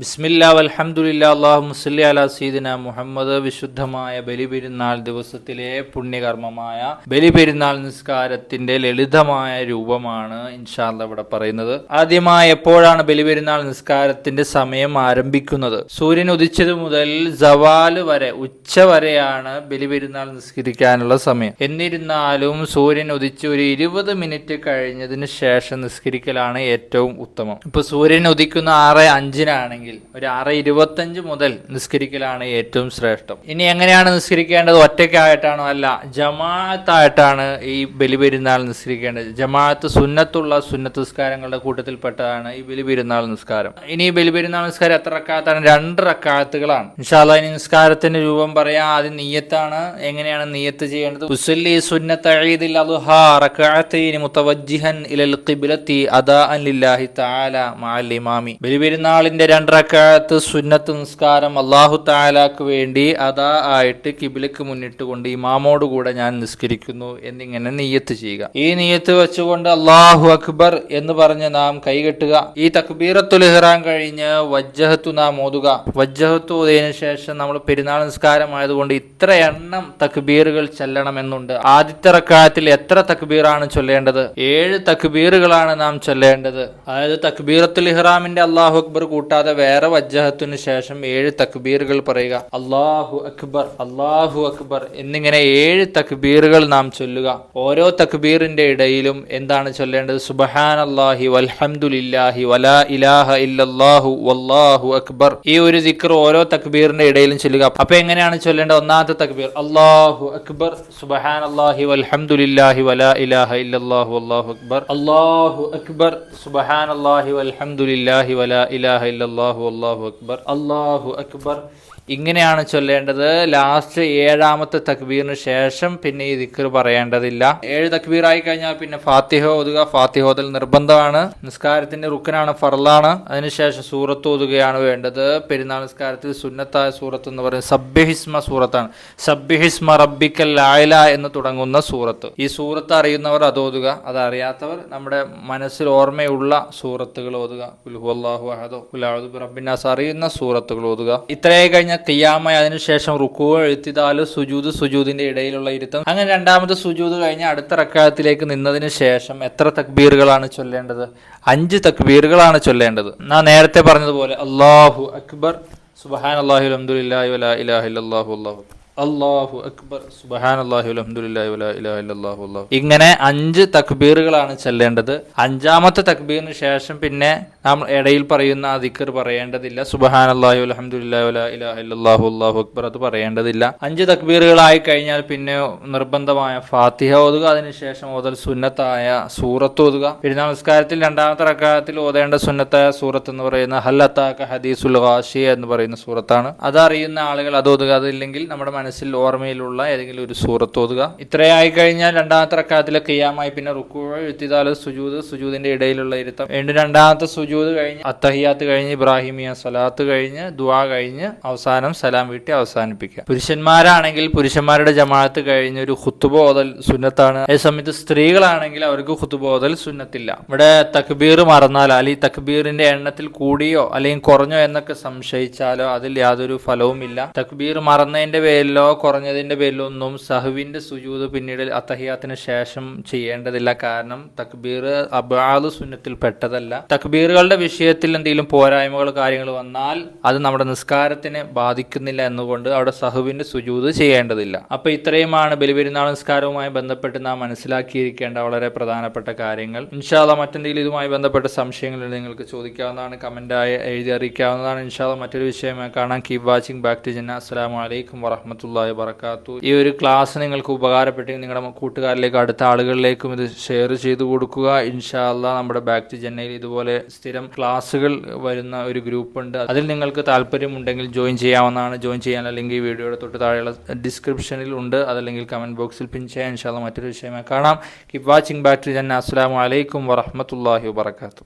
ബിസ്മില്ലാ അലഹമുല്ല അള്ളാഹു മുസ്ലി അല സീദിന മുഹമ്മദ് വിശുദ്ധമായ ബലിപെരുന്നാൾ ദിവസത്തിലെ പുണ്യകർമ്മമായ ബലിപെരുന്നാൾ നിസ്കാരത്തിന്റെ ലളിതമായ രൂപമാണ് ഇൻഷാല്ല ഇവിടെ പറയുന്നത്. ആദ്യമായി എപ്പോഴാണ് ബലിപെരുന്നാൾ നിസ്കാരത്തിന്റെ സമയം ആരംഭിക്കുന്നത്? സൂര്യൻ ഉദിച്ചത് മുതൽ സവാൽ വരെ ഉച്ച വരെയാണ് ബലിപെരുന്നാൾ നിസ്കരിക്കാനുള്ള സമയം. എന്നിരുന്നാലും സൂര്യൻ ഉദിച്ച് ഒരു ഇരുപത് മിനിറ്റ് കഴിഞ്ഞതിന് ശേഷം നിസ്കരിക്കലാണ് ഏറ്റവും ഉത്തമം. ഇപ്പൊ സൂര്യൻ ഉദിക്കുന്ന ആറ് അഞ്ചിനാണെങ്കിൽ ഒരു ആറ് ഇരുപത്തഞ്ച് മുതൽ നിസ്കരിക്കലാണ് ഏറ്റവും ശ്രേഷ്ഠം. ഇനി എങ്ങനെയാണ് നിസ്കരിക്കേണ്ടത്? ഒറ്റയ്ക്കായിട്ടാണോ അല്ല ജമാഅത്തായിട്ടാണ് ഈ ബലിപെരുന്നാൾ നിസ്കരിക്കേണ്ടത്. ജമാഅത്ത് സുന്നത്തുള്ള സുന്നത്ത് നിസ്കാരങ്ങളുടെ കൂട്ടത്തിൽപ്പെട്ടതാണ് ഈ ബലിപെരുന്നാൾ നിസ്കാരം. ഇനി ഈ ബലിപെരുന്നാൾ നിസ്കാരം എത്ര റക്കാത്താണ്? രണ്ട് റക്കാത്തുകളാണ്. ഇൻഷാല്ല ഇനി നിസ്കാരത്തിന്റെ രൂപം പറയാം. ആദ്യം നീയത്താണ് എങ്ങനെയാണ് നീയത്ത് ചെയ്യേണ്ടത്? ഉസല്ലി സുന്നത്ത് ഇലൽ ലില്ലാഹി തആല ഇമാമി. ബലിപെരുന്നാളിന്റെ രണ്ട് റക്അത്ത് സുന്നത്ത് നിസ്കാരം അള്ളാഹു താലാക്ക് വേണ്ടി അതാ ആയിട്ട് കിബിലക്ക് മുന്നിട്ട് കൊണ്ട് ഇമാമോട് കൂടെ ഞാൻ നിസ്കരിക്കുന്നു എന്നിങ്ങനെ നീയത്ത് ചെയ്യുക. ഈ നീയത്ത് വെച്ചുകൊണ്ട് അള്ളാഹു അക്ബർ എന്ന് പറഞ്ഞ് നാം കൈകെട്ടുക. ഈ തക്ബീറത്തുൽ ഇഹ്റാം കഴിഞ്ഞ് വജ്ജഹത്തു നാം ഓതുക. വജ്ജഹത്തു ഓതിയതിനു ശേഷം നമ്മൾ പെരുന്നാൾ നിസ്കാരമായതുകൊണ്ട് ഇത്ര എണ്ണം തക്ബീറുകൾ ചെല്ലണമെന്നുണ്ട്. ആദ്യത്തെ റക്കാലത്തിൽ എത്ര തക്ബീറാണ് ചൊല്ലേണ്ടത്? ഏഴ് തക്ബീറുകളാണ് നാം ചൊല്ലേണ്ടത്. അതായത് തക്ബീറത്തുൽ ഇഹ്റാമിന്റെ അള്ളാഹു അക്ബർ കൂട്ടാതെ വേറെ വജ്ജഹത്തിനു ശേഷം ഏഴ് തക്ബീറുകൾ പറയുക. അള്ളാഹു അക്ബർ അള്ളാഹു അക്ബർ എന്നിങ്ങനെ ഏഴ് തക്ബീറുകൾ നാം ചൊല്ലുക. ഓരോ തക്ബീറിന്റെ ഇടയിലും എന്താണ് ചൊല്ലേണ്ടത്? സുബഹാൻ അള്ളാഹി വൽഹമുല്ലാഹി വലാ ഇലാഹ ഇല്ലാഹു വല്ലാഹു അക്ബർ. ഈ ഒരു ദിക്കർ ഓരോ തക്ബീറിന്റെ ഇടയിലും ചൊല്ലുക. അപ്പൊ എങ്ങനെയാണ് ചൊല്ലേണ്ടത്? ഒന്നാമത്തെ തക്ബീർ അള്ളാഹു അക്ബർ സുബഹാൻ അള്ളാഹി വൽഹമുല്ലാഹി വലാ ഇലാഹ ഇല്ലാഹു അള്ളാഹു അക്ബർ. അള്ളാഹു അക്ബർ സുബഹാൻ അള്ളാഹി വൽഹമുല്ലാഹി വലാ ഇലാഹ ഇല്ലല്ലാഹു വല്ലാഹു അക്ബർ അള്ളാഹു അക്ബർ ഇങ്ങനെയാണ് ചൊല്ലേണ്ടത്. ലാസ്റ്റ് ഏഴാമത്തെ തക്ബീറിന് ശേഷം പിന്നെ ഈ ദിക്കർ പറയേണ്ടതില്ല. ഏഴ് തക്ബീറായി കഴിഞ്ഞാൽ പിന്നെ ഫാത്തിഹ ഓതുക. ഫാത്തിഹ ഓതൽ നിർബന്ധമാണ്. നിസ്കാരത്തിന്റെ റുക്കനാണ് ഫറലാണ് അതിനുശേഷം സൂറത്ത് ഓതുകയാണ് വേണ്ടത്. പെരുന്നാൾ നിസ്കാരത്തിൽ സുന്നത്തായ സൂറത്ത് എന്ന് പറയുന്നത് സബ്യഹിസ്മ സൂറത്താണ്. സബ്യഹിസ്മ റബ്ബിക്കൽ ലായ്ല എന്ന് തുടങ്ങുന്ന സൂറത്ത്. ഈ സൂറത്ത് അറിയുന്നവർ അത് ഓതുക. അത് അറിയാത്തവർ നമ്മുടെ മനസ്സിൽ ഓർമ്മയുള്ള സൂറത്തുകൾ ഓതുക. അറിയുന്ന സൂറത്തുകൾ ഓതുക. ഇത്രയായി കഴിഞ്ഞ കിയാമ അതിനുശേഷം റുക്കു എഴുത്തിതാൽ സുജൂദ് സുജൂദിന്റെ ഇടയിലുള്ള ഇരുത്തം. അങ്ങനെ രണ്ടാമത്തെ സുജൂദ് കഴിഞ്ഞ അടുത്ത റക്കായത്തിലേക്ക് നിന്നതിന് ശേഷം എത്ര തക്ബീറുകളാണ് ചൊല്ലേണ്ടത്? അഞ്ച് തക്ബീറുകളാണ് ചൊല്ലേണ്ടത്. ഞാൻ നേരത്തെ പറഞ്ഞതുപോലെ അള്ളാഹു അക്ബർ സുബഹാൻ അള്ളാഹു അലഹമുല്ലാഹി വലാ അള്ളാഹു അല്ലാഹു അള്ളാഹു അക്ബർ. സുബഹാൻ അള്ളാഹു ഇങ്ങനെ അഞ്ച് തക്ബീറുകളാണ് ചെല്ലേണ്ടത്. അഞ്ചാമത്തെ തക്ബീറിന് ശേഷം പിന്നെ നാം ഇടയിൽ പറയുന്ന ആ ദിക്കർ പറയേണ്ടതില്ല സുബഹാൻ അള്ളാഹു അലഹമുല്ലാഹു അള്ളാഹു അക്ബർ അത് പറയേണ്ടതില്ല. അഞ്ച് തക്ബീറുകളായി കഴിഞ്ഞാൽ പിന്നെ നിർബന്ധമായ ഫാത്തിഹ ഓതുക അതിനുശേഷം ഓതൽ സുന്നത്തായ സൂറത്ത് ഓതുക. പെരുന്നാൾ നമസ്കാരത്തിൽ രണ്ടാമത്തെ റക്കാലത്തിൽ ഓതേണ്ട സുന്നത്തായ സൂറത്ത് എന്ന് പറയുന്ന ഹല്ലത്താക്ക ഹദീസുൽ ഹാഷി എന്ന് പറയുന്ന സൂറത്താണ്. അതറിയുന്ന ആളുകൾ അത് ഓതുക. അതില്ലെങ്കിൽ നമ്മുടെ മനസ്സിൽ ഓർമ്മയിലുള്ള ഏതെങ്കിലും ഒരു സൂറത്ത് ഓതുക. ഇത്രയായി കഴിഞ്ഞാൽ രണ്ടാമത്തെ റക്കാത്തിലെ കിയാമായി പിന്നെ റുക്കു എഴുത്തിതാൽ സുജൂദ് സുജൂദിന്റെ ഇടയിലുള്ള ഇരുത്തം. വീണ്ടും രണ്ടാമത്തെ സുജൂദ് കഴിഞ്ഞ് അത്തഹിയാത്ത് കഴിഞ്ഞ് ഇബ്രാഹിമിയ സലാത്ത് കഴിഞ്ഞ് ദുവാ കഴിഞ്ഞ് അവസാനം സലാം വീട്ടി അവസാനിപ്പിക്കുക. പുരുഷന്മാരാണെങ്കിൽ പുരുഷന്മാരുടെ ജമാഅത്ത് കഴിഞ്ഞ് ഒരു ഹുത്തുബ ഓതൽ സുന്നത്താണ്. അതേസമയത്ത് സ്ത്രീകളാണെങ്കിൽ അവർക്ക് ഹുത്തുബ ഓതൽ സുന്നത്തില്ല. ഇവിടെ തക്ബീർ മറന്നാൽ അല്ലെങ്കിൽ തക്ബീറിന്റെ എണ്ണത്തിൽ കൂടിയോ അല്ലെങ്കിൽ കുറഞ്ഞോ എന്നൊക്കെ സംശയിച്ചാലോ അതിൽ യാതൊരു ഫലവും ഇല്ല തക്ബീർ മറന്നതിന്റെ പേരിലോ കുറഞ്ഞതിന്റെ കുറഞ്ഞതിന്റെ പേരിലൊന്നും സഹുവിന്റെ സുജൂത് പിന്നീട് അത്തഹിയാത്തിന് ശേഷം ചെയ്യേണ്ടതില്ല. കാരണം തക്ബീർ അബാദ് സുന്നത്തിൽ പെട്ടതല്ല. തക്ബീറുകളുടെ വിഷയത്തിൽ എന്തെങ്കിലും പോരായ്മകൾ കാര്യങ്ങൾ വന്നാൽ അത് നമ്മുടെ നിസ്കാരത്തിനെ ബാധിക്കുന്നില്ല എന്നുകൊണ്ട് അവിടെ സഹുവിന്റെ സുജൂത് ചെയ്യേണ്ടതില്ല. അപ്പോൾ ഇത്രയുമാണ് ബലിപെരുന്നാൾ നിസ്കാരവുമായി ബന്ധപ്പെട്ട് നാം മനസ്സിലാക്കിയിരിക്കേണ്ട വളരെ പ്രധാനപ്പെട്ട കാര്യങ്ങൾ. ഇൻഷാല്ല മറ്റെന്തെങ്കിലും ഇതുമായി ബന്ധപ്പെട്ട സംശയങ്ങൾ നിങ്ങൾക്ക് ചോദിക്കാവുന്നതാണ് കമന്റായി എഴുതി അറിയിക്കാവുന്നതാണ്. ഇൻഷാല്ല മറ്റൊരു വിഷയമായി കാണാം. കീപ് വാച്ചിങ് ബാക്ക് ടു ജന്ന അസ്സാം വലൈക്കും വറഹമത്തല്ലാഹി വറക്കാത്തു ഈ ഒരു ക്ലാസ് നിങ്ങൾക്ക് ഉപകാരപ്പെട്ടെങ്കിൽ നിങ്ങളുടെ കൂട്ടുകാരിലേക്ക് അടുത്ത ആളുകളിലേക്കും ഇത് ഷെയർ ചെയ്തു കൊടുക്കുക. ഇൻഷാ ഇൻഷാല്ല നമ്മുടെ ബാക്ക് ടു ചെന്നൈയിൽ ഇതുപോലെ സ്ഥിരം ക്ലാസ്സുകൾ വരുന്ന ഒരു ഗ്രൂപ്പ് ഉണ്ട്. അതിൽ നിങ്ങൾക്ക് താല്പര്യമുണ്ടെങ്കിൽ ജോയിൻ ചെയ്യാവുന്നതാണ്. ജോയിൻ ചെയ്യാൻ അല്ലെങ്കിൽ ഈ വീഡിയോയുടെ തൊട്ട് താഴെയുള്ള ഡിസ്ക്രിപ്ഷനിൽ ഉണ്ട്. അതല്ലെങ്കിൽ കമന്റ് ബോക്സിൽ പിൻ ചെയ്യാൻ ഇൻഷാല്ല മറ്റൊരു വിഷയമായി കാണാം. Keep watching back to Chennai അസ്സാം വലൈക്കും വറഹമത്തല്ലാഹി വബർക്കാത്തു